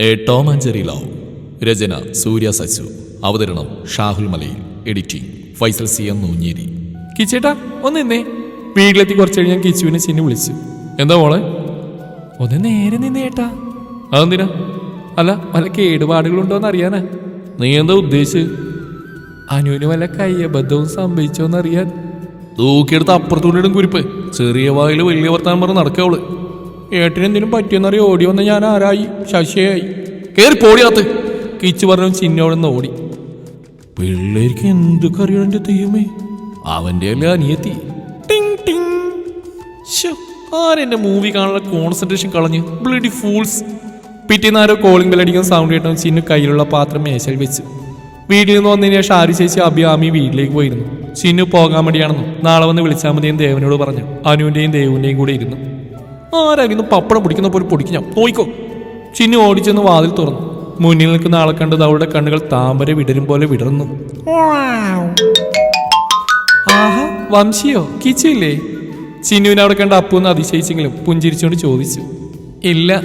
A Tom and Jerry love രചന സൂര്യ സച്ചു. അവതരണം Shahul Malayil. Editing Faisal C M Noonjeri. കിച്ചേട്ടാ ഒന്ന് നിന്നേ. വീട്ടിലെത്തി കുറച്ച് കഴിഞ്ഞ് ഞാൻ കിച്ചുവിനെ ചിന്നു വിളിച്ചു. എന്താ മോളെ? ഒന്ന് നേരെ നിന്നേ ഏട്ടാ. അതെന്തിനാ? അല്ല വല്ല കേടുപാടുകളുണ്ടോന്ന് അറിയാനാ. നീ എന്താ ഉദ്ദേശിച്ച്? അനുവിന് വല്ല കയ്യബദ്ധവും സംഭവിച്ചോന്നറിയാൻ തൂക്കിയെടുത്ത് അപ്പുറത്തൂടിടും കുരിപ്പ്. ചെറിയ വായിൽ വലിയ വർത്താനം പറഞ്ഞ് നടക്കവൾ. ഏട്ടനെന്തിനും പറ്റിയെന്നറിയ ഓടി വന്ന് ഞാൻ ആരായി? ശശിയായി. കയറി പോടിയാത്ത് കിച്ചു പറഞ്ഞു ചിന്നോടൊന്ന് ഓടി. പിള്ളേർക്ക് എന്തൊക്കെ അറിയണം എന്റെ തെയ്യമേ അവന്റെ അല്ല അനിയത്തി? ടിങ് ടിങ്. ശ്ശോ, ആരെന്റെ മൂവി കാണാനുള്ള കോൺസെൻട്രേഷൻ കളഞ്ഞ്? ബ്ലഡി ഫൂൾസ് പിറ്റേന്ന് ആരോ കോളിംഗ് ബെല്ലടിക്കുന്ന സൗണ്ട് കേട്ടോ ചിന്നു കയ്യിലുള്ള പാത്രം മേശയിൽ വെച്ചു. വീട്ടിൽ നിന്ന് വന്നതിന് ശേഷം ആരി ചേച്ചി അഭിയാമി വീട്ടിലേക്ക് പോയിരുന്നു. ചിന്നു പോകാൻ മടിയാണെന്നും നാളെ വന്ന് വിളിച്ചാൽ മതിയെന്ന് ദേവനോട് പറഞ്ഞു. അനുവിന്റെയും ദേവുവിന്റെയും കൂടെ ഇരുന്നു. ആരായിരുന്നു പപ്പടം പിടിക്കുന്ന പോലെ പൊടിക്കാം? ഞാൻ നോയിക്കോ ചിന്നു ഓടിച്ചെന്ന് വാതിൽ തുറന്നു. മുന്നിൽ നിൽക്കുന്ന ആളെ കണ്ടത് അവളുടെ കണ്ണുകൾ താമര വിടരും പോലെ വിടർന്നു. ആഹാ വംശിയോ? കിച്ചില്ലേ ചിന്നുവിനെ അവിടെ കണ്ട അപ്പു എന്ന് അതിശയിച്ചെങ്കിലും പുഞ്ചിരിച്ചുകൊണ്ട് ചോദിച്ചു. ഇല്ല.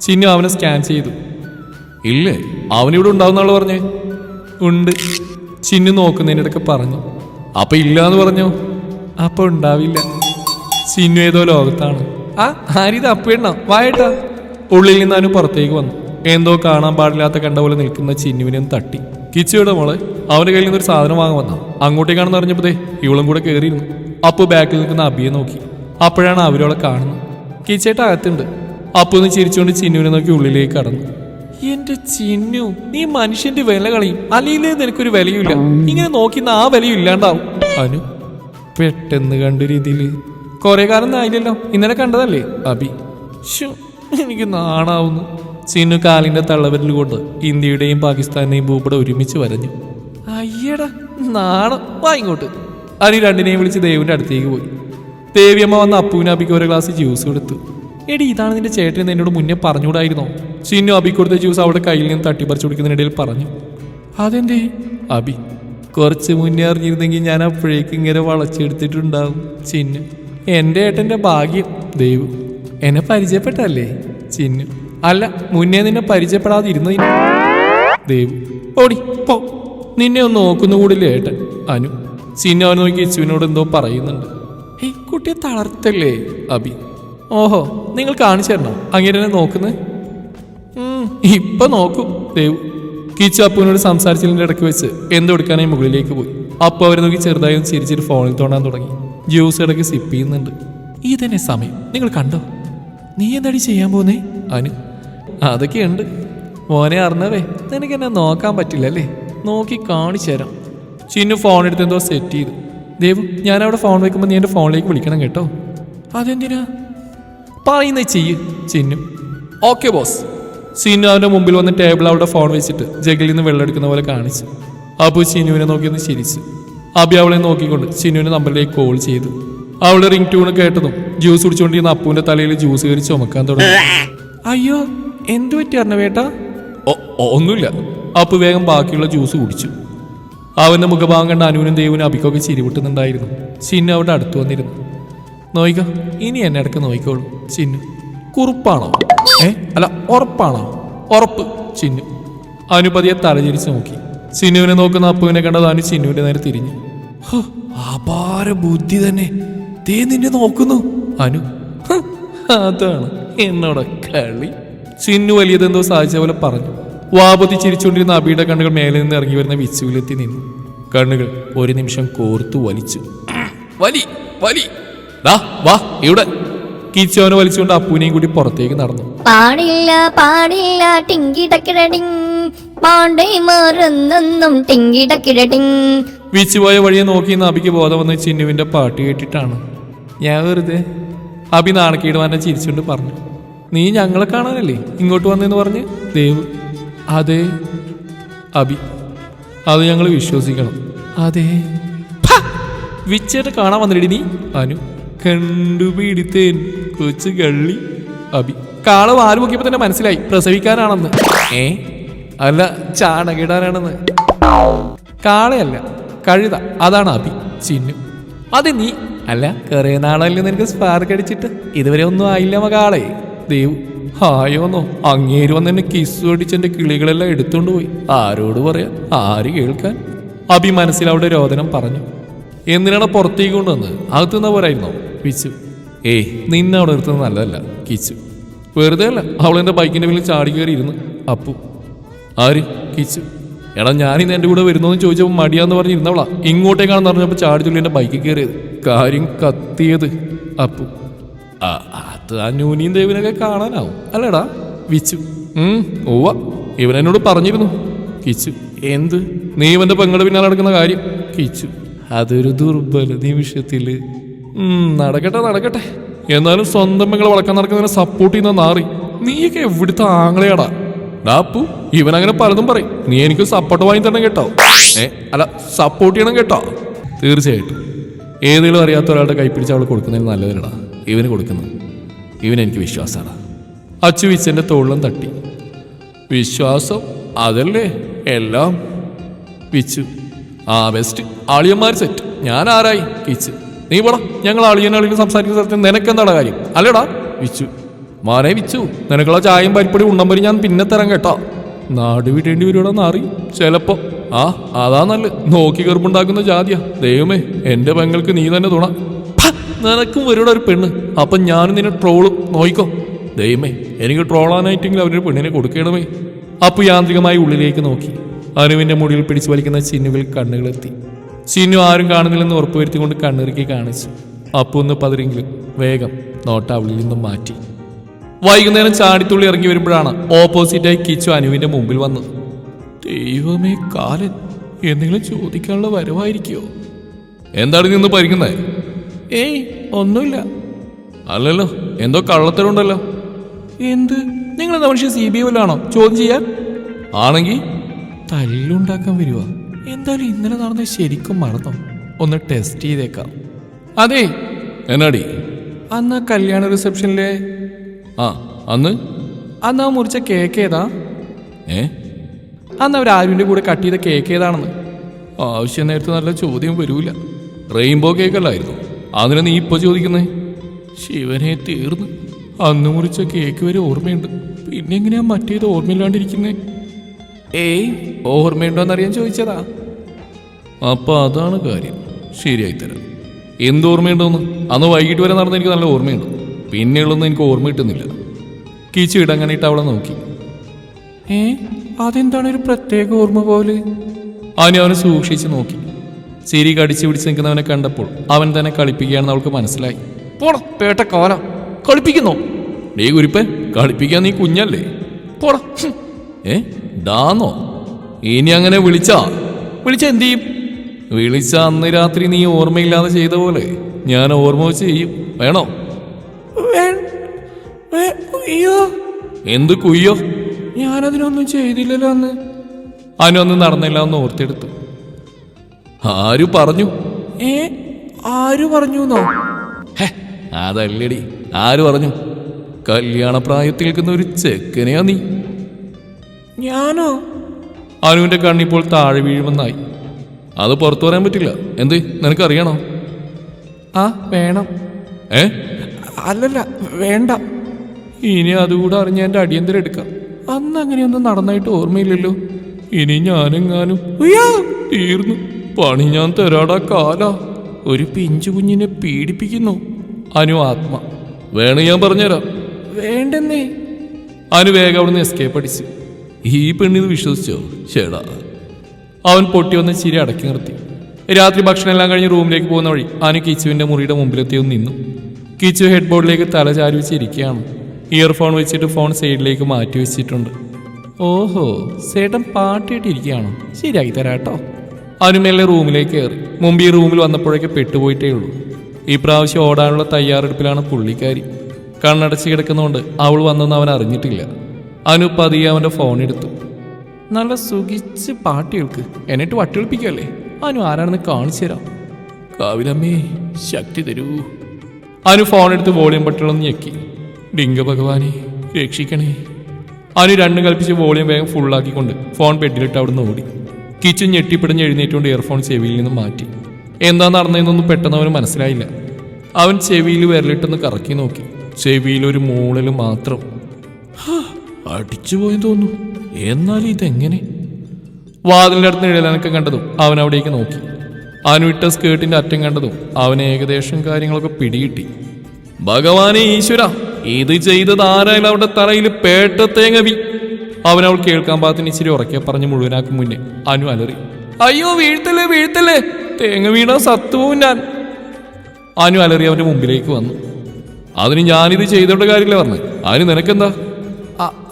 ചിന്നു അവനെ സ്കാൻ ചെയ്തു. ഇല്ലേ? അവനിവിടെ ഉണ്ടാവുന്നാൾ പറഞ്ഞേ? ഉണ്ട്. ചിന്നു നോക്കുന്നതിനിടയ്ക്ക് പറഞ്ഞു. അപ്പൊ ഇല്ല എന്ന് പറഞ്ഞോ? അപ്പൊ ഉണ്ടാവില്ല. ചിന്നു ഏതോ ലോകത്താണ്. ആ ആരിത് അപ്പേണ്ണ? വായട്ടാ. ഉള്ളിൽ നിന്ന് അനു പുറത്തേക്ക് വന്നു. എന്തോ കാണാൻ പാടില്ലാത്ത കണ്ട പോലെ നിൽക്കുന്ന ചിന്നുവിനെ തട്ടി. കിച്ചുവിടെ മോളെ അവന്റെ കയ്യിൽ നിന്നൊരു സാധനം വാങ്ങാൻ വന്നു. അങ്ങോട്ടേക്കാണെന്ന് അറിഞ്ഞപ്പോഴേ ഇവളും കൂടെ കയറിയിരുന്നു അപ്പു ബാക്കിൽ നിൽക്കുന്ന അബിയെ നോക്കി. അപ്പോഴാണ് അവരോളെ കാണുന്നത്. കിച്ചേട്ട അകത്തുണ്ട്. അപ്പു ഒന്ന് ചിരിച്ചുകൊണ്ട് ചിന്നുവിനെ നോക്കി ഉള്ളിലേക്ക് കടന്നു. എന്റെ ചിന്നു നീ മനുഷ്യന്റെ വില കളയും. അല്ലെങ്കിൽ നിനക്കൊരു വിലയുമില്ല. ഇങ്ങനെ നോക്കിന്ന ആ വിലയും ഇല്ലാണ്ടാവും. അനു പെട്ടെന്ന് കണ്ട രീതിയിൽ കുറെ കാലം ആയില്ലല്ലോ ഇന്നലെ കണ്ടതല്ലേ? അബി. എനിക്ക് നാണാവുന്നു. സിനു കാലിന്റെ തള്ളവരിൽ കൊണ്ട് ഇന്ത്യയുടെയും പാകിസ്ഥാനെയും ഭൂപട ഒരുമിച്ച് വരഞ്ഞു. അയ്യടാ നാണം. വാ ഇങ്ങോട്ട്. രണ്ടിനെയും വിളിച്ച് ദേവിന്റെ അടുത്തേക്ക് പോയി. ദേവിയമ്മ വന്ന അപ്പുവിന് അബിക്ക് ഒരു ഗ്ലാസ് ജ്യൂസ് കൊടുത്തു. എടി ഇതാണ് നിന്റെ ചേട്ടൻ എന്ന് എന്നോട് മുന്നേ പറഞ്ഞുകൂടായിരുന്നോ? ചിന്നു അബി കൊടുത്ത ജ്യൂസ് അവിടെ കയ്യിൽ നിന്ന് തട്ടിപ്പറിച്ചു കൊടുക്കുന്നതിനിടയിൽ പറഞ്ഞു. അതെന്തേ? അബി കുറച്ച് മുന്നേ അറിഞ്ഞിരുന്നെങ്കിൽ ഞാൻ അപ്പോഴേക്ക് ഇങ്ങനെ വളച്ചെടുത്തിട്ടുണ്ടാവും ചിന്നു. എന്റെ ഏട്ടന്റെ ഭാഗ്യം. ദൈവം എന്നെ പരിചയപ്പെട്ടല്ലേ ചിന്നു. അല്ല മുന്നേ നിന്നെ പരിചയപ്പെടാതിരുന്നു ദൈവം ഓടി പോ. നിന്നെ ഒന്ന് നോക്കുന്ന കൂടില്ല ഏട്ടൻ? അനു ചിന്നു അവൻ നോക്കി ഇച്ചുവിനോട് എന്തോ പറയുന്നുണ്ട്. ഈ കുട്ടിയെ തളർത്തല്ലേ അബി? ഓഹോ നിങ്ങൾ കാണിച്ചു തരണോ അങ്ങനെ നോക്കുന്നത് ഇപ്പൊ നോക്കൂ. ദേവ് കിച്ചു അപ്പുവിനോട് സംസാരിച്ചതിന്റെ ഇടയ്ക്ക് വെച്ച് എന്തെടുക്കാനായി മുകളിലേക്ക് പോയി. അപ്പു അവരെ നോക്കി ചെറുതായി ഒന്ന് ചിരിച്ചിട്ട് ഫോണിൽ തോണ്ടാൻ തുടങ്ങി. ജ്യൂസ് ഇടയ്ക്ക് സിപ്പ് ചെയ്യുന്നുണ്ട്. തന്നെ സമയം. നിങ്ങൾ കണ്ടോ? നീ എന്താടി ചെയ്യാൻ പോന്നേ അനു അതൊക്കെയുണ്ട്. മോനെ അറിഞ്ഞവേ നിനക്ക് എന്നെ നോക്കാൻ പറ്റില്ലല്ലേ? നോക്കി കാണിച്ചു തരാം. ചിന്നു ഫോൺ എടുത്ത് എന്തോ സെറ്റ് ചെയ്തു. ദേവു ഞാൻ അവിടെ ഫോൺ വെക്കുമ്പോൾ നീ എന്റെ ഫോണിലേക്ക് വിളിക്കണം കേട്ടോ. അതെന്തിനാ? പറയുന്നേ ചെയ്യ് ചിന്നു. ഓക്കെ ബോസ് ചിന്നു അവന്റെ മുമ്പിൽ വന്ന് ടേബിൾ അവിടെ ഫോൺ വെച്ചിട്ട് ജഗലിൽ നിന്ന് വെള്ളം എടുക്കുന്ന പോലെ കാണിച്ചു. അപ്പോൾ ചിന്നുവിനെ നോക്കി ഒന്ന് ചിരിച്ചു. അബി അവളെ നോക്കിക്കൊണ്ട് ചിന്നുവിന്റെ നമ്പറിലേക്ക് കോൾ ചെയ്തു. അവളുടെ റിംഗ് ട്യൂണ് കേട്ടതും ജ്യൂസ് കുടിച്ചുകൊണ്ടിരുന്ന അപ്പുവിന്റെ തലയിൽ ജ്യൂസ് കയറി ചുമക്കാൻ തുടങ്ങി. അയ്യോ എന്തു പറ്റി അറിഞ്ഞവേട്ടാ ഒന്നുമില്ല. അപ്പു വേഗം ബാക്കിയുള്ള ജ്യൂസ് കുടിച്ചു. അവന്റെ മുഖഭാഗം കണ്ട അനുവിനും ദേവിനും അബിക്കൊക്കെ ചിരിവിട്ടുന്നുണ്ടായിരുന്നു ചിന്നു അവിടെ അടുത്ത് വന്നിരുന്നു. നോയിക്ക ഇനി എന്നെ ഇടയ്ക്ക് നോയിക്കോളൂ ചിന്നു കുറുപ്പാണോ? ഏ അല്ല ഉറപ്പാണോ? ഉറപ്പ് ചിന്നു അനുപതിയെ തലചിരിച്ച് നോക്കി. ചിന്നുവിനെ നോക്കുന്ന അപ്പുവിനെ കണ്ടത് അനു സിനുവിന്റെ നേരെ തിരിഞ്ഞു. അപാര ബുദ്ധി തന്നെ. ദേ നിന്നെ നോക്കുന്നു. അനു അതാണ് എന്നോട് കളി. സിന്നു വലിയതെന്തോ സാധിച്ച പോലെ പറഞ്ഞു. വാപത്തി ചിരിച്ചുകൊണ്ടിരുന്ന അബിയുടെ കണ്ണുകൾ മേലെ നിന്ന് ഇറങ്ങി വരുന്ന വിച്ചുവിലെത്തി നിന്നു. കണ്ണുകൾ ഒരു നിമിഷം കോർത്തു വലിച്ചു. വലി വലി. ദാ വാ ഇവിടെ. കിച്ചോനെ വലിച്ചുകൊണ്ട് അപ്പുവിനെയും കൂടി പുറത്തേക്ക് നടന്നു. പാടില്ല പാടില്ല ടിങ്കിടക്കിടടിങ് പാണ്ടേ മറന്നൊന്നും ടിങ്കിടക്കിടടിങ് വിച്ചുപോയ വഴിയെ നോക്കി നിന്ന് അബിക്ക് ബോധം വന്ന് ചിന്നുവിന്റെ പാട്ട് കേട്ടിട്ടാണ്. ഞാൻ വെറുതെ അബി നാണക്കീടുവാനെ ചിരിച്ചുകൊണ്ട് പറഞ്ഞു. നീ ഞങ്ങളെ കാണാനല്ലേ? ഇങ്ങോട്ട് വന്നെന്ന് പറഞ്ഞ്? ദേവ് അതെ അബി. അത് ഞങ്ങൾ വിശ്വസിക്കണം. അതെ. വിച്ചേട്ട് കാണാൻ വന്നിടി നീ? അനു കണ്ടുപിടിത്തേൻ കൊച്ചു കള്ളി അബി കാള വാൽ പൊക്കിയപ്പോ തന്നെ മനസ്സിലായി. പ്രസവിക്കാനാണെന്ന്. ഏ? അല്ല ചാണകിടാനാണെന്ന് കാളയല്ല കഴുത. അതാണ് അഭി ചിന്നു. അത് നീ. അല്ല കറിയ നാളല്ലേ നിനക്ക് സ്പാർക്ക് അടിച്ചിട്ട്? ഇതുവരെ ഒന്നും ആയില്ല മകാളെ ദേവു ഹായോന്നോ അങ്ങേര് വന്ന് എന്നെ കിസ് അടിച്ച് എന്റെ കിളികളെല്ലാം എടുത്തോണ്ട് പോയി. ആരോട് പറയാ ആര് കേൾക്കാൻ? അഭി മനസ്സിൽ അവിടെ രോദനം പറഞ്ഞു. എന്തിനാണ് പുറത്തേക്ക് കൊണ്ടുവന്ന് അകത്തുനിന്ന പോരായിരുന്നോ? പിച്ചു ഏയ് നിന്നെ അവിടെ നിർത്തുന്നത് നല്ലതല്ല കിച്ചു. വെറുതെ അല്ല അവൾ എന്റെ ബൈക്കിന്റെ മേലിൽ ചാടി കയറി ഇരുന്ന് അപ്പു. ആര്? കിച്ചു. എടാ ഞാനിന്ന് എന്റെ കൂടെ വരുന്നതെന്ന് ചോദിച്ചപ്പോൾ മടിയാന്ന് പറഞ്ഞിരുന്നവളാ ഇങ്ങോട്ടേക്കാണെന്ന് പറഞ്ഞപ്പോൾ ചാടി തുള്ളി എന്റെ ബൈക്കിൽ കയറിയത്. കാര്യം കത്തിയത് അപ്പു. അത് ആ ന്യൂനിയും ദേവിനൊക്കെ കാണാനാവും. അല്ലേടാ വിച്ചു. ഓവ ഇവനെന്നോട് പറഞ്ഞിരുന്നു. കിച്ചു. എന്ത്? നീ ഇവന്റെ പെങ്ങളുടെ പിന്നാലെ നടക്കുന്ന കാര്യം. കിച്ചു. അതൊരു ദുർബല നിമിഷത്തിൽ. ഉം, നടക്കട്ടെ നടക്കട്ടെ. എന്നാലും സ്വന്തം പെങ്ങളെ വളക്കാൻ നടക്കുന്നതിനെ സപ്പോർട്ട് ചെയ്യുന്ന നാറി. നീയൊക്കെ എവിടുത്തെ ആങ്ങളെയാടാ? ഡാപ്പു ഇവൻ അങ്ങനെ പലതും പറയും. നീ എനിക്ക് സപ്പോർട്ട് വാങ്ങി തരണം കേട്ടോ. ഏ അല്ല സപ്പോർട്ട് ചെയ്യണം കേട്ടോ. തീർച്ചയായിട്ടും. ഏതെങ്കിലും അറിയാത്ത ഒരാളുടെ കൈപ്പിടിച്ച് അവൾ കൊടുക്കുന്നതിന് നല്ലതിനടാ. ഇവന് കൊടുക്കുന്നു. ഇവൻ എനിക്ക് വിശ്വാസമാണ്. അച്ചു വിച്ചന്റെ തോളിലും തട്ടി. വിശ്വാസം അതല്ലേ? എല്ലാം. വിച്ചു ആ ബെസ്റ്റ് ആളിയന്മാർ സെറ്റ് ഞാൻ ആരായി? കിച്ച്. നീ പോടാ. ഞങ്ങൾ ആളിയനാളിന് സംസാരിക്കുന്ന സ്ഥലത്ത് നിനക്കെന്താണ് കാര്യം? അല്ലേടാ വിച്ചു. മാനെ വിച്ചു നിനക്കുള്ള ചായയും പരിപ്പടി ഉണ്ടമ്പരി ഞാൻ പിന്നെ തരാം കേട്ടോ. നാട് വിടേണ്ടി വരുവാണെന്ന് അറിയും ചിലപ്പോ ആ അതാ നല്ല നോക്കി കറുപ്പുണ്ടാക്കുന്ന ജാതിയാ. ദൈവമേ എന്റെ പെങ്ങൾക്ക് നീ തന്നെ തുണ. നിനക്കും വരുവിടെ ഒരു പെണ്ണ്. അപ്പൊ ഞാനും നിന്നെ ട്രോളും. നോയിക്കോ. ദൈവമേ എനിക്ക് ട്രോളാനായിട്ടെങ്കിലും അവരുടെ പെണ്ണിനെ കൊടുക്കണമേ. അപ്പു യാന്ത്രികമായി ഉള്ളിലേക്ക് നോക്കി. അനുവിന്റെ മുടിയിൽ പിടിച്ചു വലിക്കുന്ന ചിന്നുവിൽ കണ്ണുകളെത്തി. ചിന്നു ആരും കാണുന്നില്ലെന്ന് ഉറപ്പുവരുത്തിക്കൊണ്ട് കണ്ണിറുക്കി കാണിച്ചു. അപ്പു ഒന്ന് പതിരെങ്കിലും വേഗം നോട്ട അവളിൽ നിന്നും മാറ്റി. വൈകുന്നേരം ചാടിത്തുള്ളി ഇറങ്ങി വരുമ്പോഴാണ് ഓപ്പോസിറ്റായി കിച്ചു അനുവിന്റെ മുമ്പിൽ വന്നത്. ദൈവമേ കാലൻ എന്തെങ്കിലും ചോദിക്കാനുള്ള വരവായിരിക്കോ? എന്താണ് നിന്ന് പരിക്കുന്നത് ഏയ് ഒന്നുമില്ല. അല്ലല്ലോ എന്തോ കള്ളത്തരുണ്ടല്ലോ എന്ത്? നിങ്ങൾ എന്താ മനുഷ്യ സി ബി ഒല്ലാണോ ചോദ്യം ചെയ്യാൻ? ആണെങ്കിൽ തല്ലുണ്ടാക്കാൻ വരുക എന്തായാലും ഇന്നലെ നടന്ന ശരിക്കും മറന്നോ? ഒന്ന് ടെസ്റ്റ് ചെയ്തേക്കാം. അതെ എന്നാടി? അന്ന് കല്യാണ റിസപ്ഷനിലെ ആ അന്ന്? അന്ന് ആ മുറിച്ച കേക്ക് ഏതാ? ഏ? അന്ന് അവർ ആരുവിന്റെ കൂടെ കട്ട് ചെയ്ത കേക്ക് ഏതാണെന്ന്? ആവശ്യം നേരത്തെ നല്ല ചോദ്യം വരൂല. റെയിൻബോ കേക്ക് അല്ലായിരുന്നു അതിനെ നീ ഇപ്പൊ ചോദിക്കുന്നേ? ശിവനെ തീർന്നു. അന്ന് മുറിച്ച കേക്ക് വരെ ഓർമ്മയുണ്ട്. പിന്നെ എങ്ങനെയാ മറ്റേത് ഓർമ്മയില്ലാണ്ടിരിക്കുന്നേ? ഏയ് ഓർമ്മയുണ്ടോന്നറിയാൻ ചോദിച്ചതാ. അപ്പൊ അതാണ് കാര്യം. ശരിയായി തരാം എന്ത് ഓർമ്മയുണ്ടോന്ന്? അന്ന് വൈകിട്ട് വരെ നടന്ന എനിക്ക് നല്ല ഓർമ്മയുണ്ട്. പിന്നെയുള്ളൊന്നും എനിക്ക് ഓർമ്മ കിട്ടുന്നില്ല കീച്ചു ഇടങ്ങണിട്ട് അവളെ നോക്കി. ഏ അതെന്താണ് ഒരു പ്രത്യേക ഓർമ്മ പോലെ? അവനെ അവനെ സൂക്ഷിച്ച് നോക്കി. ചിരി കടിച്ചു പിടിച്ച് നിൽക്കുന്നവനെ കണ്ടപ്പോൾ അവൻ തന്നെ കളിപ്പിക്കുകയാണെന്ന് അവൾക്ക് മനസ്സിലായി. പോടാ പേട്ട കോല. കളിപ്പിക്കുന്നു? ഡേ കുരിപ്പൻ കളിപ്പിക്കാൻ നീ കുഞ്ഞല്ലേ? പോടാ. ഏ ഡാന്നോ? ഇനി അങ്ങനെ വിളിച്ചാ? വിളിച്ച എന്ത് ചെയ്യും? വിളിച്ച അന്ന് രാത്രി നീ ഓർമ്മയില്ലാതെ ചെയ്ത പോലെ ഞാൻ ഓർമ്മ വെച്ച് ചെയ്യും. വേണോ? അയ്യോ എന്ത് കുയ്യോ? ഞാനതിനൊന്നും ചെയ്തില്ലല്ലോ അന്ന്. അതിനൊന്നും നടന്നില്ല എന്ന് ഓർത്തെടുത്തു. ആര് പറഞ്ഞു? ഏ ആര് പറഞ്ഞു എന്നോ അതല്ലടി. ആര് പറഞ്ഞു? കല്യാണ പ്രായത്തിൽ നിൽക്കുന്ന ഒരു ചെക്കനെയാ നീ. ഞാനോ? അനുവിന്റെ കണ്ണിപ്പോൾ താഴെ വീഴുമെന്നായി. അത് പുറത്തു പറയാൻ പറ്റില്ല. എന്ത്? നിനക്കറിയണോ? ആ വേണം. ഏ? അല്ലല്ല വേണ്ട. ഇനി അതുകൂടെ അറിഞ്ഞ എന്റെ അടിയന്തരം എടുക്കാം. അന്ന് അങ്ങനെയൊന്നും നടന്നായിട്ട് ഓർമ്മയില്ലല്ലോ. ഇനി ഞാനെങ്ങാനും തീർന്നു. പണി ഞാൻ തരാടാ കാല. ഒരു പിഞ്ചു കുഞ്ഞിനെ പീഡിപ്പിക്കുന്നു. അനു ആത്മ. വേണേ ഞാൻ പറഞ്ഞുതരാം. വേണ്ടെന്നേ. അനു വേഗം അവിടുന്ന് എസ്കേപ്പ് അടിച്ച്. ഈ പെണ്ണിത് വിശ്വസിച്ചോ? ചേടാ. അവൻ പൊട്ടി വന്ന് ചിരി അടക്കി നിർത്തി. രാത്രി ഭക്ഷണം എല്ലാം കഴിഞ്ഞ് റൂമിലേക്ക് പോകുന്ന വഴി അനു കിച്ചുവിന്റെ മുറിയുടെ മുമ്പിലെത്തിയൊന്ന് നിന്നു. കിച്ചു ഹെഡ് ബോർഡിലേക്ക് തല ചാരി വെച്ചിരിക്കുകയാണ് ഇയർഫോൺ വെച്ചിട്ട് ഫോൺ സൈഡിലേക്ക് മാറ്റി വെച്ചിട്ടുണ്ട്. ഓഹോ സേട്ടൻ പാട്ടിട്ടിരിക്കുകയാണ് ശരിയാക്കി തരാട്ടോ. അനുമേലെ റൂമിലേക്ക് കയറി. മുമ്പ് ഈ റൂമിൽ വന്നപ്പോഴേക്ക് പെട്ടുപോയിട്ടേ ഉള്ളൂ. ഈ പ്രാവശ്യം ഓടാനുള്ള തയ്യാറെടുപ്പിലാണ് പുള്ളിക്കാരി. കണ്ണടച്ച് കിടക്കുന്നതുകൊണ്ട് അവൾ വന്നെന്ന് അവൻ അറിഞ്ഞിട്ടില്ല. അനു പതിയെ അവന്റെ ഫോൺ എടുത്തു. നല്ല സുഖിച്ച് പാട്ട് കേൾക്ക്. എന്നിട്ട് വട്ടിയൊളിപ്പിക്കല്ലേ? അനു ആരാണെന്ന് കാണിച്ചു തരാം. കാവിലമ്മേ ശക്തി തരൂ. അനു ഫോൺ എടുത്ത് വോളിയം ബട്ടണൊന്ന് ഞെക്കി. ഡിങ്ക ഭഗവാനെ രക്ഷിക്കണേ. അനു രണ്ടും കൽപ്പിച്ച് വോളിയം വേഗം ഫുള്ളാക്കിക്കൊണ്ട് ഫോൺ ബെഡിലിട്ട് അവിടുന്ന് ഓടി. കിച്ചൻ ഞെട്ടിപ്പിടഞ്ഞ് എഴുന്നേറ്റുകൊണ്ട് ഇയർഫോൺ ചെവിയിൽ നിന്ന് മാറ്റി. എന്താ നടന്നതെന്നൊന്നും പെട്ടെന്ന് അവന് മനസ്സിലായില്ല. അവൻ ചെവിയിൽ വിരലിട്ടൊന്ന് കറക്കി നോക്കി. ചെവിയിൽ ഒരു മൂളൽ മാത്രം. അടിച്ചുപോയി തോന്നുന്നു. എന്നാലും ഇതെങ്ങനെ? വാതിലിന്റെ അടുത്ത് നിഴലനക്കം കണ്ടതും അവൻ അവിടേക്ക് നോക്കി. അവൻ വിട്ട സ്കേർട്ടിന്റെ അറ്റം കണ്ടതും അവന് ഏകദേശം കാര്യങ്ങളൊക്കെ പിടികിട്ടി. ഭഗവാനെ ഈശ്വര ഇത് ചെയ്തത് ആരായാലും അവരുടെ തലയിൽ പേട്ട തേങ്ങവി അവൻ അവൾ കേൾക്കാൻ പാത്തിന് ഇച്ചിരി ഉറക്കെ പറഞ്ഞ് മുഴുവനാക്കും മുന്നേ അനു അലറി. അയ്യോ വീഴ്ത്തല്ലേ വീഴ്ത്തല്ലേ? തേങ്ങ വീണ സത്തുവും ഞാൻ. അനു അലറി അവന്റെ മുമ്പിലേക്ക് വന്നു. അതിന് ഞാനിത് ചെയ്തോണ്ട കാര്യമില്ല പറഞ്ഞു? അതിന് നിനക്കെന്താ?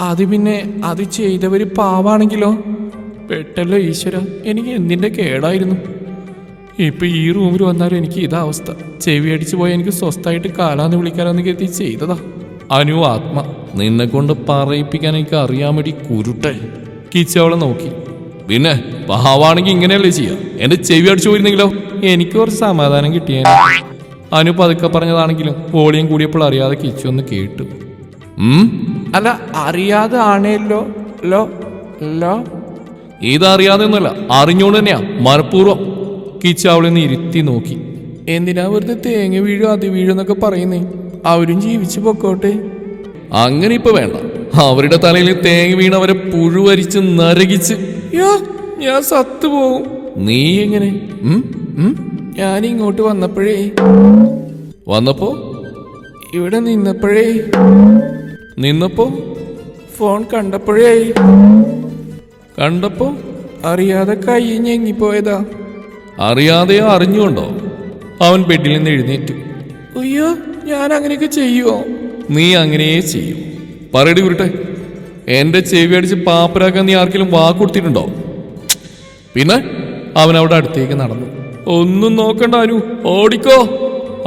അത് പിന്നെ അത് ചെയ്തവര് പാവാണെങ്കിലോ? പെട്ടല്ലോ ഈശ്വര എനിക്ക് എന്തിന്റെ കേടായിരുന്നു? ഇപ്പൊ ഈ റൂമിൽ വന്നാലും എനിക്ക് ഇതാ അവസ്ഥ. ചെവി അടിച്ചു പോയാൽ എനിക്ക് സ്വസ്ഥമായിട്ട് കാലാന്ന് വിളിക്കാനെന്ന് കരുതി ചെയ്തതാ. അനു ആത്മ. നിന്നെ കൊണ്ട് പറയിപ്പിക്കാൻ എനിക്ക് അറിയാൻ വേണ്ടി കുരുട്ടെ കിച്ചവളെ നോക്കി. പിന്നെ പാവാണെങ്കിൽ ഇങ്ങനെയല്ലേ ചെയ്യാം? എന്റെ ചെവി അടിച്ചു പോയിരുന്നെങ്കിലോ? എനിക്ക് കുറച്ച് സമാധാനം കിട്ടിയ അനു പതുക്കെ പറഞ്ഞതാണെങ്കിലും വോളിയം കൂടിയപ്പോൾ അറിയാതെ കിച്ചു ഒന്ന് കേട്ടു? അല്ല അറിയാതെ ആണേല്ലോ ലോ ലോ ഇതറിയാതെ ഒന്നുമല്ല അറിഞ്ഞോണ്ട് തന്നെയാ മനഃപൂർവം. കിച്ചു അവളെ ഇരുത്തി നോക്കി. എന്തിനാ വെറുതെ തേങ്ങ വീഴും അത് വീഴുന്നൊക്കെ പറയുന്നേ? അവരും ജീവിച്ചു പൊക്കോട്ടെ. അങ്ങനെ ഇപ്പൊ വേണ്ട. അവരുടെ തലയിൽ തേങ്ങ വീണ് അവരെ പുഴുവരിച്ച് നരകിച്ച്. ഞാൻ സത്തുപോകും നീ എങ്ങനെ? ഞാൻ ഇങ്ങോട്ട് വന്നപ്പോഴേ. വന്നപ്പോ? ഇവിടെ നിന്നപ്പോഴേ. നിന്നപ്പോ? ഫോൺ കണ്ടപ്പോഴേ. കണ്ടപ്പോ? അറിയാതെ കൈ ഞെങ്ങിപ്പോയതാ. അറിയാതെയോ അറിഞ്ഞുകൊണ്ടോ അവൻ ബെഡിൽ നിന്ന് എഴുന്നേറ്റു. അയ്യോ ഞാൻ അങ്ങനെയൊക്കെ ചെയ്യുമോ നീ അങ്ങനെയേ ചെയ്യൂ. പറയടി ഉരുട്ടെ എന്റെ ചെവി അടിച്ച് പാപ്പരാക്കാൻ നീ ആർക്കെങ്കിലും വാക്ക് കൊടുത്തിട്ടുണ്ടോ? പിന്നെ അവൻ അവിടെ അടുത്തേക്ക് നടന്നു. ഒന്നും നോക്കണ്ട അനു ഓടിക്കോ.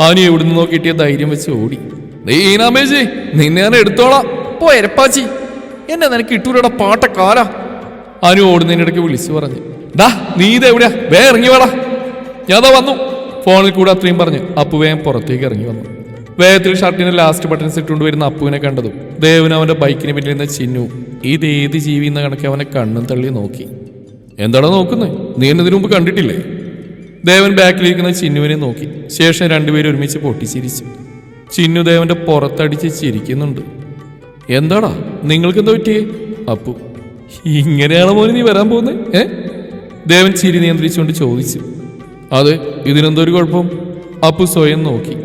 അനു എവിടുന്ന് നോക്കിയിട്ടിയ ധൈര്യം വെച്ച് ഓടി. നീ നീനാമേജി നിന്നെ ഞാൻ എടുത്തോളാം. പോ എരപ്പാച്ചി. എന്നെ നിനക്ക് ഇട്ടൂലടാ പാട്ടക്കാല അനു ഓടുന്നതിനിടയ്ക്ക് വിളിച്ചു പറഞ്ഞു. ഡാ നീ ഇത് എവിടെയാ? വേ ഇറങ്ങി വേടാ. ഞാതാ വന്നു. ഫോണിൽ കൂടെ അത്രയും പറഞ്ഞ് അപ്പു വേഗം പുറത്തേക്ക് ഇറങ്ങി വന്നു. വേഗത്തിൽ ഷർട്ടിന്റെ ലാസ്റ്റ് ബട്ടൺസ് ഇട്ടുകൊണ്ട് വരുന്ന അപ്പുവിനെ കണ്ടതും ദേവൻ അവന്റെ ബൈക്കിന് പിന്നിൽ നിന്ന് ചിന്നു ഇത് ഏത് ജീവി എന്ന കണക്കെ അവനെ കണ്ണും തള്ളി നോക്കി. എന്താണോ നോക്കുന്നത് നീ എന്നെ ഇതിനു മുമ്പ് കണ്ടിട്ടില്ലേ? ദേവൻ ബാക്കിലിരിക്കുന്ന ചിന്നുവിനെ നോക്കി. ശേഷം രണ്ടുപേരും ഒരുമിച്ച് പൊട്ടിച്ചിരിച്ചു. ചിന്നു ദേവന്റെ പുറത്തടിച്ച് ചിരിക്കുന്നുണ്ട്. എന്താടാ? നിങ്ങൾക്ക് എന്താ പറ്റിയേ? അപ്പു ഇങ്ങനെയാണോ മോനെ നീ വരാൻ പോകുന്നത് ഏ? ദേവൻ ചിരി നിയന്ത്രിച്ചുകൊണ്ട് ചോദിച്ചു. അതെ ഇതിനെന്തൊരു കുഴപ്പം? അപ്പു സ്വയം നോക്കി.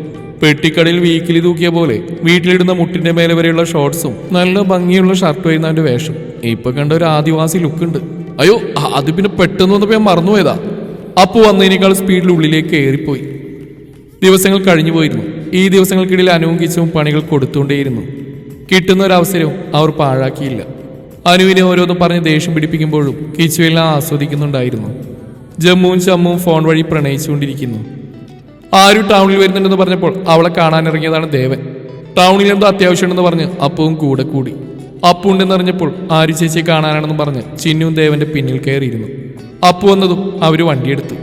പെട്ടിക്കടയിൽ വീക്കിലി തൂക്കിയ പോലെ വീട്ടിലിടുന്ന മുട്ടിന്റെ മേലെ വരെയുള്ള ഷോർട്സും നല്ല ഭംഗിയുള്ള ഷർട്ട് ആയിരുന്നു വേഷം. ഇപ്പൊ കണ്ട ഒരു ആദിവാസി ലുക്ക് ഉണ്ട് അയ്യോ അത് പിന്നെ പെട്ടെന്ന് വന്നപ്പോ ഞാൻ മറന്നുപോയതാ. അപ്പു വന്നതിനേക്കാൾ സ്പീഡിൽ ഉള്ളിലേക്ക് കയറിപ്പോയി. ദിവസങ്ങൾ കഴിഞ്ഞു പോയിരുന്നു. ഈ ദിവസങ്ങൾക്കിടയിൽ അനുവും പണികൾ കൊടുത്തുകൊണ്ടേയിരുന്നു. കിട്ടുന്ന ഒരു അവസരവും അവർ പാഴാക്കിയില്ല. അനുവിനെ ഓരോന്നും പറഞ്ഞ് ദേഷ്യം പിടിപ്പിക്കുമ്പോഴും കിച്ചുവെല്ലാം ആസ്വദിക്കുന്നുണ്ടായിരുന്നു. ജമ്മുവും ചമ്മുവും ഫോൺ വഴി പ്രണയിച്ചുകൊണ്ടിരിക്കുന്നു. ആരും ടൗണിൽ വരുന്നുണ്ടെന്ന് പറഞ്ഞപ്പോൾ അവളെ കാണാനിറങ്ങിയതാണ് ദേവൻ. ടൗണിൽ എന്തോ അത്യാവശ്യമുണ്ടെന്ന് പറഞ്ഞ് അപ്പവും കൂടെ കൂടി. അപ്പു ഉണ്ടെന്നറിഞ്ഞപ്പോൾ ആരു ചേച്ചിയെ കാണാനാണെന്ന് പറഞ്ഞ് ചിന്നുവും ദേവന്റെ പിന്നിൽ കയറിയിരുന്നു. അപ്പു വന്നതും അവർ വണ്ടിയെടുത്തു.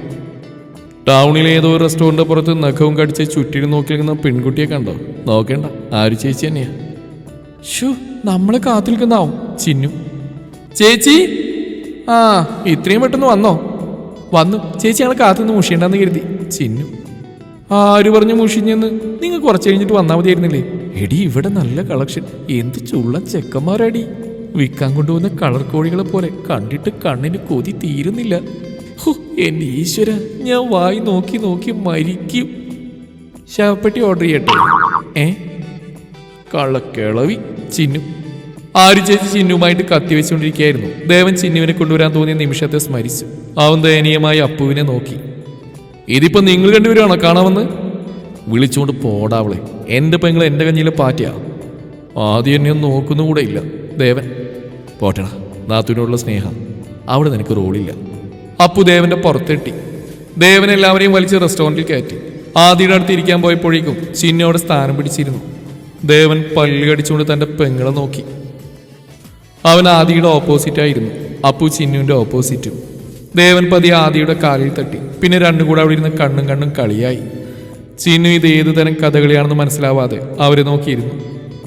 ടൗണിലെ ഏതോ റെസ്റ്റോറന്റ് പുറത്ത് നഖവും കടിച്ച് ചുറ്റിനും നോക്കി പെൺകുട്ടിയെ കണ്ടോ? നോക്കേണ്ട ആരു ചേച്ചി തന്നെയാ. ഷു നമ്മൾ കാത്തു ചിന്നു. ചേച്ചി? ആ ഇത്രയും പെട്ടെന്ന് വന്നോ? വന്നു. ചേച്ചി ഞങ്ങൾ കാത്തുനിന്ന് മുഷിയണ്ടെന്ന് കരുതി. ചിന്നു. ആര് പറഞ്ഞു മുഷിഞ്ഞെന്ന്? നിങ്ങൾ കുറച്ച് കഴിഞ്ഞിട്ട് വന്നാൽ മതിയായിരുന്നില്ലേ? എടി ഇവിടെ നല്ല കളക്ഷൻ. എന്ത് ചുള്ള ചെക്കന്മാരടി. വിൽക്കാൻ കൊണ്ടുവന്ന കളർ കോഴികളെ പോലെ കണ്ടിട്ട് കണ്ണിന് കൊതി തീരുന്നില്ല. എന്റെ ഈശ്വര ഞാൻ വായി നോക്കി നോക്കി മരിക്കും. ശവപ്പെട്ടി ഓർഡർ ചെയ്യട്ടെ. ഏ? കള്ളക്കിളവി ചിന്നു. ആര് ചേച്ചി ചിന്നുമായിട്ട് കത്തിവെച്ചുകൊണ്ടിരിക്കുകയായിരുന്നു ദേവൻ ചിന്നുവിനെ കൊണ്ടുവരാൻ തോന്നിയ നിമിഷത്തെ സ്മരിച്ചു. അവൻ ദയനീയമായി അപ്പുവിനെ നോക്കി. ഇതിപ്പോ നിങ്ങൾ രണ്ടുപേരാണോ കാണാമെന്ന്? വിളിച്ചുകൊണ്ട് പോടാവളെ എന്റെ പെങ്ങൾ എന്റെ കഞ്ഞിയിലെ പാറ്റിയാ. ആദ്യം എന്നെ ഒന്നും നോക്കുന്നുകൂടെ ഇല്ല. ദേവൻ പോട്ടണ നാത്തുവിനോടുള്ള സ്നേഹം. അവിടെ നിനക്ക് റോളില്ല. അപ്പു ദേവന്റെ പുറത്തെട്ടി. ദേവൻ എല്ലാവരെയും വലിച്ച് റെസ്റ്റോറന്റിൽ കയറ്റി. ആദ്യയുടെ അടുത്ത് ഇരിക്കാൻ പോയപ്പോഴേക്കും ചിന്നോടെ സ്ഥാനം പിടിച്ചിരുന്നു. ദേവൻ പള്ളി കടിച്ചുകൊണ്ട് തന്റെ പെങ്ങളെ നോക്കി. അവൻ ആദിയുടെ ഓപ്പോസിറ്റ് ആയിരുന്നു. അപ്പു ചിന്നുവിന്റെ ഓപ്പോസിറ്റും ദേവൻ പതി ആദിയുടെ കാലിൽ തട്ടി. പിന്നെ രണ്ടും കൂടെ അവിടെ ഇരുന്ന് കണ്ണും കണ്ണും കളിയായി. ചിന്നു ഇത് ഏത് തരം കഥകളിയാണെന്ന് മനസ്സിലാവാതെ അവരെ നോക്കിയിരുന്നു.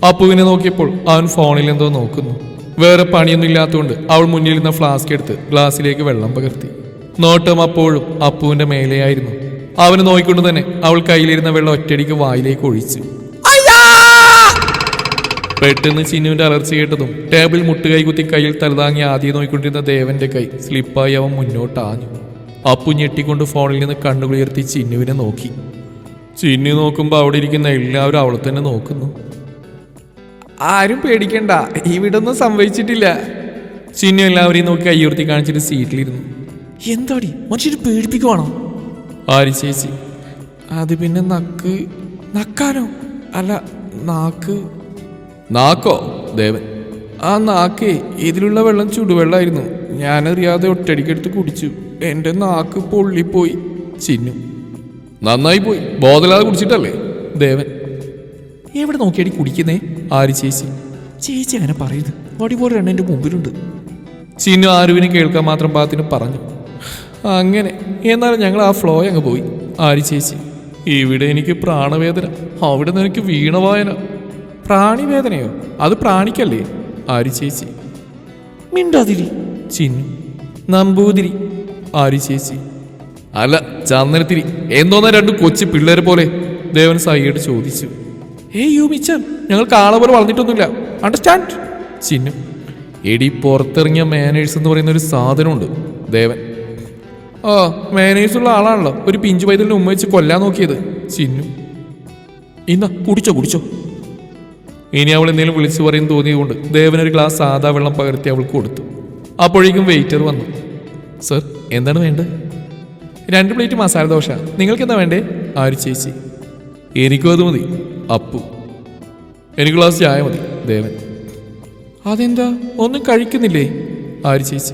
അപ്പുവിനെ നോക്കിയപ്പോൾ അവൻ ഫോണിൽ എന്തോ നോക്കുന്നു. വേറെ പണിയൊന്നും ഇല്ലാത്തതുകൊണ്ട് അവൾ മുന്നിൽ ഫ്ലാസ്ക് എടുത്ത് ഗ്ലാസ്സിലേക്ക് വെള്ളം പകർത്തി. നോട്ടം അപ്പോഴും അപ്പുവിന്റെ മേലെയായിരുന്നു. അവന് നോക്കിക്കൊണ്ട് തന്നെ അവൾ കയ്യിലിരുന്ന വെള്ളം ഒറ്റയടിക്ക് വായിലേക്ക് ഒഴിച്ചു. പെട്ടെന്ന് ചിന്നുവിന്റെ അലർച്ച കേട്ടതും ടേബിൾ മുട്ടുകൈ കുത്തി കയ്യിൽ തലതാങ്ങി ആദ്യം നോക്കിക്കൊണ്ടിരുന്ന ദേവന്റെ കൈ സ്ലിപ്പായി അവൻ മുന്നോട്ട് ആഞ്ഞു അപ്പു ഞെട്ടിക്കൊണ്ട് ഫോണിൽ നിന്ന് കണ്ണുകളുയർത്തി ചിന്നുവിനെ നോക്കി. ചിന്നു നോക്കുമ്പോൾ അവിടെ ഇരിക്കുന്ന എല്ലാവരും അവളെ തന്നെ നോക്കുന്നു. ആരും പേടിക്കണ്ട ഇവിടെ ഒന്നും സംഭവിച്ചിട്ടില്ല. ചിന്നു എല്ലാവരെയും നോക്കി കയ്യുയർത്തി കാണിച്ചിട്ട് സീറ്റിലിരുന്നു. എന്താടി മനുഷ്യര് പേടിപ്പിക്കുവാണോ? ആര് ചേച്ചി? അത് പിന്നെ നക്ക് നക്കാനോ? അല്ല നാക്ക്. നാക്കോ? ദേവൻ. ആ നാക്കേ ഇതിലുള്ള വെള്ളം ചുടുവെള്ളമായിരുന്നു ഞാനറിയാതെ ഒറ്റടിക്കെടുത്ത് കുടിച്ചു. എന്റെ നാക്ക് പൊള്ളിപ്പോയി. ചിന്നു. നന്നായി പോയി. ബോധലാതെ കുടിച്ചിട്ടല്ലേ? ദേവൻ. എവിടെ നോക്കിയടി കുടിക്കുന്നേ? ആര് ചേച്ചി? ചേച്ചി അങ്ങനെ പറയരുത് വടി പോലെ എണ്ണ എന്റെ മുമ്പിലുണ്ട്. ചിന്നു ആരുവിനെ കേൾക്കാൻ മാത്രം പാത്തിന് പറഞ്ഞു. അങ്ങനെ. എന്നാലും ഞങ്ങൾ ആ ഫ്ലോ അങ്ങ് പോയി. ആര് ചേച്ചി? ഇവിടെ എനിക്ക് പ്രാണവേദന. അവിടെ നിനക്ക് വീണവായന. പ്രാണിവേദനയോ? അത് പ്രാണിക്കല്ലേ? ആര് ചേച്ചി? മിണ്ടാതിരി. ചിന്നു. നമ്പൂതിരി. ആര് ചേച്ചി? അല്ല ചന്ദനത്തിരി. എന്തോന്ന രണ്ട് കൊച്ചു പിള്ളേരെ പോലെ? ദേവൻ സായിയോട് ചോദിച്ചു. ഏയ് യു മിച്ചൻ ഞങ്ങൾ കാള പോലെ വളർന്നിട്ടൊന്നുമില്ല. അണ്ടർസ്റ്റാൻഡ്? ചിന്നു. എടി പുറത്തിറങ്ങിയ മാനേഴ്സ് എന്ന് പറയുന്ന ഒരു സാധനമുണ്ട് ദേവൻ. ആ മാനേഴ്സ് ഉള്ള ആളാണല്ലോ. ഒരു പിഞ്ചു പൈതലിന് ഉമ്മ വെച്ച് കൊല്ലാൻ നോക്കിയത്. ചിന്നു. ഇന്ന കുടിച്ചോ കുടിച്ചോ. ഇനി അവൾ എന്തെങ്കിലും വിളിച്ചു പറയും തോന്നിയതുകൊണ്ട് ദേവനൊരു ഗ്ലാസ് സാദാ വെള്ളം പകർത്തി അവൾക്ക് കൊടുത്തു. അപ്പോഴേക്കും വെയിറ്റർ വന്നു. സർ എന്താണ് വേണ്ടത്? രണ്ട് പ്ലേറ്റ് മസാല ദോശ. നിങ്ങൾക്ക് എന്താ വേണ്ടേ? ആര് ചേച്ചി. എനിക്കും അത് മതി. അപ്പു. എനിക്ക് ഗ്ലാസ് ചായ മതി ദേവൻ. അതെന്താ? ഒന്നും കഴിക്കുന്നില്ലേ? ആര് ചേച്ചി?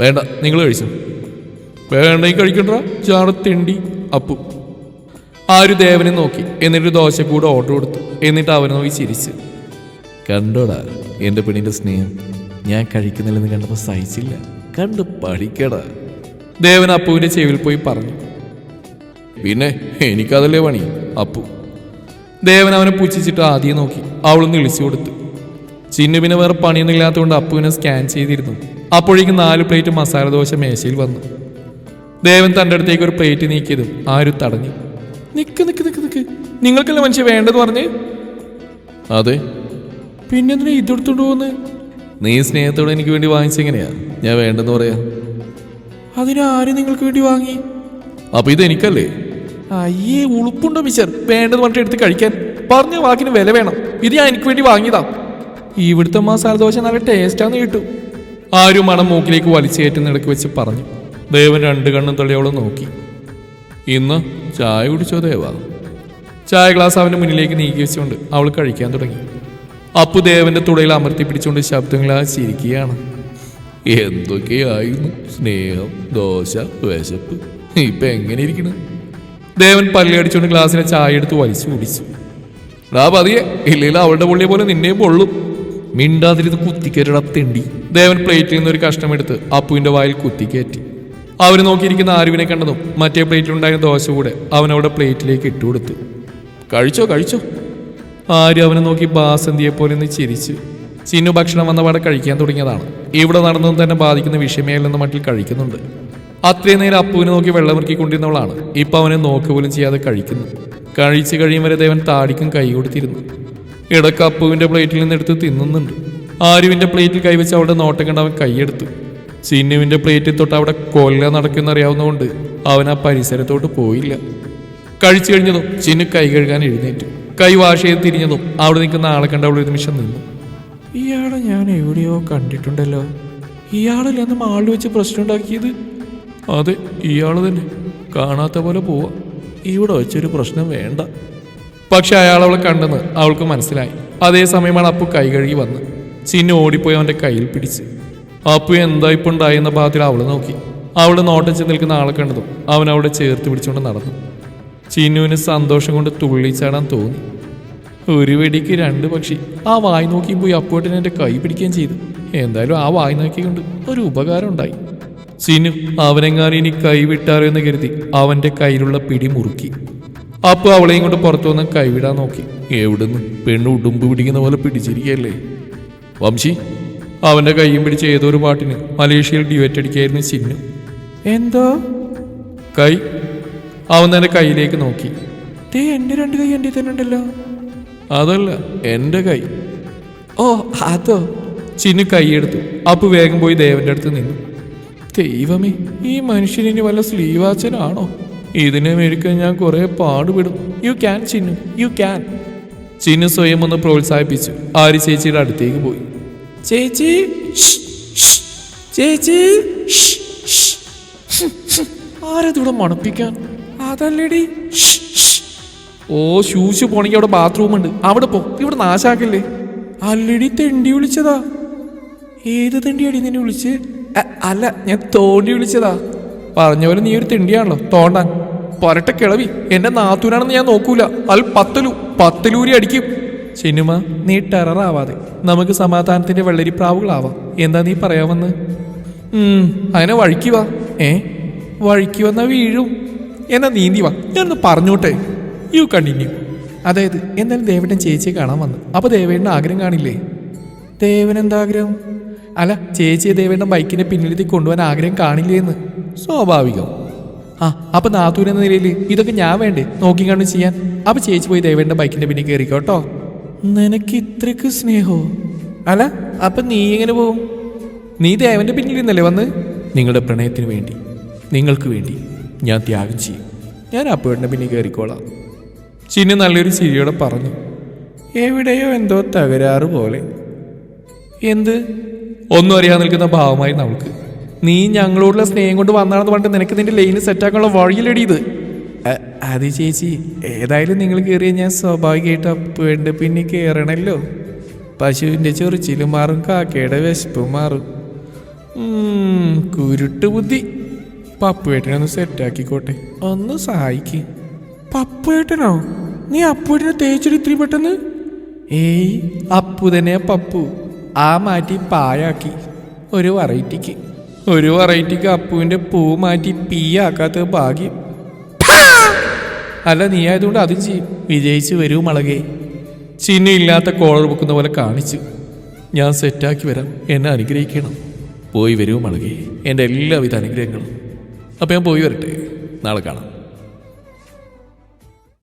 വേണ്ട നിങ്ങൾ കഴിച്ചു. വേണ്ടെങ്കിൽ കഴിക്കണ്ട? ചാറത്തിണ്ടി അപ്പു. ആര് ദേവനെ നോക്കി. എന്നിട്ട് ദോശ കൂടെ ഓർഡർ കൊടുത്തു. എന്നിട്ട് അവനെ നോക്കി ചിരിച്ചു. കണ്ടോടാ എന്റെ പെണ്ണിന്റെ സ്നേഹം. ഞാൻ കഴിക്കുന്നില്ലെന്ന് കണ്ടപ്പോൾ സഹിച്ചില്ല. കണ്ട് പഠിക്കടാ. ദേവൻ അപ്പുവിന്റെ ചെവിയിൽ പോയി പറഞ്ഞു. പിന്നെ എനിക്കതല്ലേ പണി അപ്പു. ദേവൻ അവനെ പുച്ഛിച്ചിട്ട് ആദ്യം നോക്കി. അവളൊന്ന് ഇളിച്ചു കൊടുത്തു. ചിന്നു പിന്നെ വേറെ പണിയൊന്നുമില്ലാത്തതുകൊണ്ട് അപ്പുവിനെ സ്കാൻ ചെയ്തിരുന്നു. അപ്പോഴേക്കും നാല് പ്ലേറ്റ് മസാല ദോശ മേശയിൽ വന്നു. ദേവൻ തന്റെ അടുത്തേക്ക് ഒരു പ്ലേറ്റ് നീക്കിയതും ആരും തടഞ്ഞു. നിക്ക് നിക്ക് നിക്ക് നിക്ക്. നിങ്ങൾക്കല്ല മനുഷ്യ വേണ്ടത് പറഞ്ഞ്? അതെ. പിന്നെന്തിനാ ഇതെടുത്തോണ്ട് പോകുന്നത് നീ സ്നേഹത്തോടെ എനിക്ക് വേണ്ടി വാങ്ങിച്ചെങ്ങനെയാ ഞാൻ വേണ്ടെന്ന് പറയാ. അതിനാര് നിങ്ങൾക്ക് വേണ്ടി വാങ്ങി? അപ്പൊ ഇത് എനിക്കല്ലേ? അയ്യേ ഉളുപ്പുണ്ടോ മിച്ചർ വേണ്ടെന്ന് പറഞ്ഞിട്ട് എടുത്ത് കഴിക്കാൻ. പറഞ്ഞ വാക്കിന് വില വേണം. ഇത് ഞാൻ എനിക്ക് വേണ്ടി വാങ്ങിയതാ. ഇവിടുത്തെ മസാല ദോശ നല്ല ടേസ്റ്റാന്ന് കേട്ടു. ആരും മണം മൂക്കിലേക്ക് വലിച്ചേറ്റുന്നിടക്ക് വെച്ച് പറഞ്ഞു. ദേവൻ രണ്ട് കണ്ണും തള്ളിയോളം നോക്കി. ഇന്ന് ചായ കുടിച്ചോ ദേവ? ചായ ഗ്ലാസ് അവന്റെ മുന്നിലേക്ക് നീക്കി വെച്ചുകൊണ്ട് അവൾ കഴിക്കാൻ തുടങ്ങി. അപ്പു ദേവന്റെ തുടയിൽ അമർത്തി പിടിച്ചുകൊണ്ട് ശബ്ദങ്ങളാ ചിരിക്കുകയാണ്. എന്തൊക്കെയായിരുന്നു സ്നേഹം ദോശ വിശപ്പ്? ഇപ്പൊ എങ്ങനെ ഇരിക്കണ്? ദേവൻ പല്ലടിച്ചുകൊണ്ട് ഗ്ലാസ്സിലെ ചായ എടുത്ത് വലിച്ചു കുടിച്ചു. ഡാ പതിയെ ഇല്ലെങ്കിൽ അവളുടെ പുള്ളിയെ പോലെ നിന്നെയും പൊള്ളും. മിണ്ടാതിരുന്ന് കുത്തിക്കരട തെണ്ടി. ദേവൻ പ്ലേറ്റിൽ നിന്ന് ഒരു കഷ്ണം എടുത്ത് അപ്പുവിന്റെ വായിൽ കുത്തിക്കയറ്റി അവർ നോക്കിയിരിക്കുന്ന ആരുവിനെ കണ്ടതും മറ്റേ പ്ലേറ്റിലുണ്ടായിരുന്ന ദോശ കൂടെ അവനവിടെ പ്ലേറ്റിലേക്ക് പ്ലേറ്റിലേക്ക് ഇട്ടുകൊടുത്തു കഴിച്ചോ കഴിച്ചോ? ആര് അവനെ നോക്കി ബാസന്തിയെ പോലെ ഒന്ന് ചിരിച്ചു. ചിന്നു ഭക്ഷണം വന്ന പാടെ കഴിക്കാൻ തുടങ്ങിയതാണ്. ഇവിടെ നടന്നതും തന്നെ ബാധിക്കുന്ന വിഷയമേലെന്ന മട്ടിൽ കഴിക്കുന്നുണ്ട്. അത്രയും നേരം അപ്പുവിനെ നോക്കി വെള്ളമിറക്കിക്കൊണ്ടിരുന്നവളാണ്. ഇപ്പൊ അവനെ നോക്ക് പോലും ചെയ്യാതെ കഴിക്കുന്നു. കഴിച്ചു കഴിയും വരെ ദേവൻ താടിക്കും കൈ കൊടുത്തിരുന്നു. ഇടയ്ക്ക് അപ്പുവിന്റെ പ്ലേറ്റിൽ നിന്ന് എടുത്ത് തിന്നുന്നുണ്ട്. ആരുവിന്റെ പ്ലേറ്റിൽ കൈവച്ച് അവളുടെ നോട്ടം കണ്ട് അവൻ കൈയെടുത്തു. ചിന്നുവിന്റെ പ്ലേറ്റിൽ തൊട്ട് അവിടെ കൊല്ല നടക്കുന്നറിയാവുന്നതുകൊണ്ട് അവൻ ആ പരിസരത്തോട്ട് പോയില്ല. കഴിച്ചു കഴിഞ്ഞതും ചിന്നു കൈ കഴുകാൻ എഴുന്നേറ്റു. കൈ വാഷ് ചെയ്ത് തിരിഞ്ഞതും അവിടെ നിൽക്കുന്ന ആളെ കണ്ട അവൾ ഒരു നിമിഷം നിന്നു. ഇയാളെ ഞാൻ എവിടെയോ കണ്ടിട്ടുണ്ടല്ലോ. ഇയാളല്ലേ അന്ന് മാളിൽ വെച്ച് പ്രശ്നം ഉണ്ടാക്കിയത്? അതെ ഇയാൾ തന്നെ. കാണാത്ത പോലെ പോവാ. ഇവിടെ വെച്ചൊരു പ്രശ്നം വേണ്ട. പക്ഷെ അയാൾ അവളെ കണ്ടെന്ന് അവൾക്ക് മനസ്സിലായി. അതേ സമയമാണ് അപ്പു കൈ കഴുകി വന്ന്. ചിന്നു ഓടിപ്പോയി അവന്റെ കയ്യിൽ പിടിച്ച്. അപ്പു എന്താ ഇപ്പൊ ഉണ്ടായെന്ന ഭാഗത്തിൽ അവൾ നോക്കി. അവൾ നോട്ടം നിൽക്കുന്ന ആളെ കണ്ടതും അവൻ അവളെ ചേർത്ത് പിടിച്ചുകൊണ്ട് നടന്നു. ചിന്നുവിന് സന്തോഷം കൊണ്ട് തുള്ളിച്ചാടാൻ തോന്നി. ഒരു വെടിക്ക് രണ്ട് പക്ഷി. ആ വായി നോക്കി പോയി അപ്പുവേട്ടൻ എന്റെ കൈ പിടിക്കുകയും ചെയ്തു. എന്തായാലും ആ വായി നോക്കിക്കൊണ്ട് ഒരു ഉപകാരം ഉണ്ടായി. ചിന്നു അവനെങ്ങാനും ഇനി കൈ വിട്ടാരോ എന്ന് കരുതി അവന്റെ കയ്യിലുള്ള പിടി മുറുക്കി. അപ്പു അവളെയും കൊണ്ട് പുറത്തു വന്ന് കൈവിടാൻ നോക്കി. എവിടുന്ന് പെണ്ണ് ഉടുമ്പ് പിടിക്കുന്ന പോലെ പിടിച്ചിരിക്കല്ലേ വംശി അവന്റെ കൈയും പിടിച്ച് ഏതൊരു ഒരു പാട്ടിന് മലേഷ്യയിൽ ഡ്യുവറ്റ് അടിക്കായിരുന്നു ചിന്നു. എന്തോ? കൈ. അവൻ തന്നെ കയ്യിലേക്ക് നോക്കി. ദേ എന്റെ രണ്ട് കൈ എന്റെ തന്നെ ഉണ്ടല്ലോ. അതല്ല എന്റെ കൈ. ഓ അതോ? ചിന്നു കൈയെടുത്തു അപ്പു വേഗം പോയി ദേവന്റെ അടുത്ത് നിന്നു. ദൈവമേ ഈ മനുഷ്യനിനി വല്ല സ്ലീവാച്ചനാണോ? ഇതിനെ മേടിക്കാൻ ഞാൻ കുറെ പാടുപെടും. You can Chinnu. You can Chinnu സ്വയം ഒന്ന് പ്രോത്സാഹിപ്പിച്ചു. ആരി ചേച്ചിയുടെ അടുത്തേക്ക് പോയി. ചേച്ചി ചേച്ചി. ആരതിവിടെ മണപ്പിക്കാൻ? അതല്ലടി. ഓ ഷൂസ് പോണെങ്കിൽ അവിടെ ബാത്റൂം ഉണ്ട്. അവിടെ പോ. ഇവിടെ നാശാക്കല്ലേ? അല്ലടി തെണ്ടി വിളിച്ചതാ. ഏത് തെണ്ടിയാടി നിന്നെ വിളിച്ച്? അല്ല ഞാൻ തോണ്ടി വിളിച്ചതാ. പറഞ്ഞ പോലെ നീ ഒരു തെണ്ടിയാണല്ലോ. തോണ്ടാൻ. പൊരട്ട കിളവി. എന്റെ നാത്തൂനാണെന്ന് ഞാൻ നോക്കൂല. അൽ പത്തലു പത്തലൂരി അടിക്കും. സിനിമ നീ ടെററാവാതെ. നമുക്ക് സമാധാനത്തിന്റെ വെള്ളരിപ്രാവുകളാവാം. എന്താ നീ പറയാമെന്ന്? അതിനെ വഴിക്ക് വാ. ഏ? വഴിക്ക് വന്ന വീഴും. എന്നാ നീന്തി വാ. ഞാനൊന്ന് പറഞ്ഞോട്ടെ. You continue. അതായത് എന്നാലും ദേവേട്ടൻ ചേച്ചിയെ കാണാൻ വന്നു. അപ്പൊ ദേവേട്ടൻ ആഗ്രഹം കാണില്ലേ? ദേവൻ എന്താ ആഗ്രഹം? അല്ല ചേച്ചിയെ ദേവേട്ടൻ ബൈക്കിന്റെ പിന്നിലെത്തി കൊണ്ടുപോകാൻ ആഗ്രഹം കാണില്ലേ എന്ന്. സ്വാഭാവികം. ആ അപ്പൊ നാത്തൂരെന്ന നിലയിൽ ഇതൊക്കെ ഞാൻ വേണ്ടേ? നോക്കി കണ്ടു ചെയ്യാൻ. അപ്പൊ ചേച്ചി പോയി ദേവേട്ടന്റെ ബൈക്കിന്റെ പിന്നിൽ കയറിക്കോട്ടോ നിനക്ക് ഇത്രക്ക് സ്നേഹോ? അല്ല അപ്പൊ നീ എങ്ങനെ പോകും നീ ദേവന്റെ പിന്നിലിരുന്നല്ലേ വന്ന്? നിങ്ങളുടെ പ്രണയത്തിന് വേണ്ടി നിങ്ങൾക്ക് വേണ്ടി ഞാൻ ത്യാഗം ചെയ്യും. ഞാൻ അപ്പുവേട്ടന്റെ പിന്നിൽ കയറിക്കോളാം. ചിന്നു നല്ലൊരു ചിരിയോടെ പറഞ്ഞു എവിടെയോ എന്തോ തകരാറ് പോലെ. എന്ത്? ഒന്നും അറിയാൻ നിൽക്കുന്ന ഭാവമായി നമുക്ക് നീ ഞങ്ങളോടുള്ള സ്നേഹം കൊണ്ട് വന്നാണെന്ന് പറഞ്ഞിട്ട് നിനക്ക് നിന്റെ ലൈന് സെറ്റാക്കാനുള്ള വഴിയിലടി ഇത്. അ- അത് ചേച്ചി ഏതായാലും നിങ്ങൾ കയറിയ ഞാൻ സ്വാഭാവികമായിട്ട് അപ്പേണ്ട പിന്നെ കയറണല്ലോ. പശുവിന്റെ ചൊറിച്ചിലും മാറും കാക്കയുടെ വിശപ്പും മാറും. കുരുട്ട് ബുദ്ധി. പപ്പുവേട്ടനെ ഒന്ന് സെറ്റാക്കിക്കോട്ടെ. ഒന്ന് സഹായിക്ക്. പപ്പുവേട്ടനോ? നീ അപ്പുവേട്ടനെ തേച്ചൊരു ഇത്രയും പെട്ടെന്ന്? ഏയ് അപ്പു തന്നെ പപ്പു. ആ മാറ്റി പായാക്കി ഒരു വെറൈറ്റിക്ക്. ഒരു വെറൈറ്റിക്ക് അപ്പുവിന്റെ പൂ മാറ്റി പീ ആക്കാത്ത ഭാഗ്യം. അല്ല നീ ആയതുകൊണ്ട് അതും ചെയ്യും. വിജയിച്ച് വരൂ മുളകെ. ചിഹ്നയില്ലാത്ത കോളർ വെക്കുന്ന പോലെ കാണിച്ചു ഞാൻ സെറ്റാക്കി വരാം. എന്നെ അനുഗ്രഹിക്കണം. പോയി വരൂ മുളകെ. എന്റെ എല്ലാവിധ അനുഗ്രഹങ്ങളും. അപ്പോൾ ഞാൻ പോയി വരട്ടെ. നാളെ കാണാം.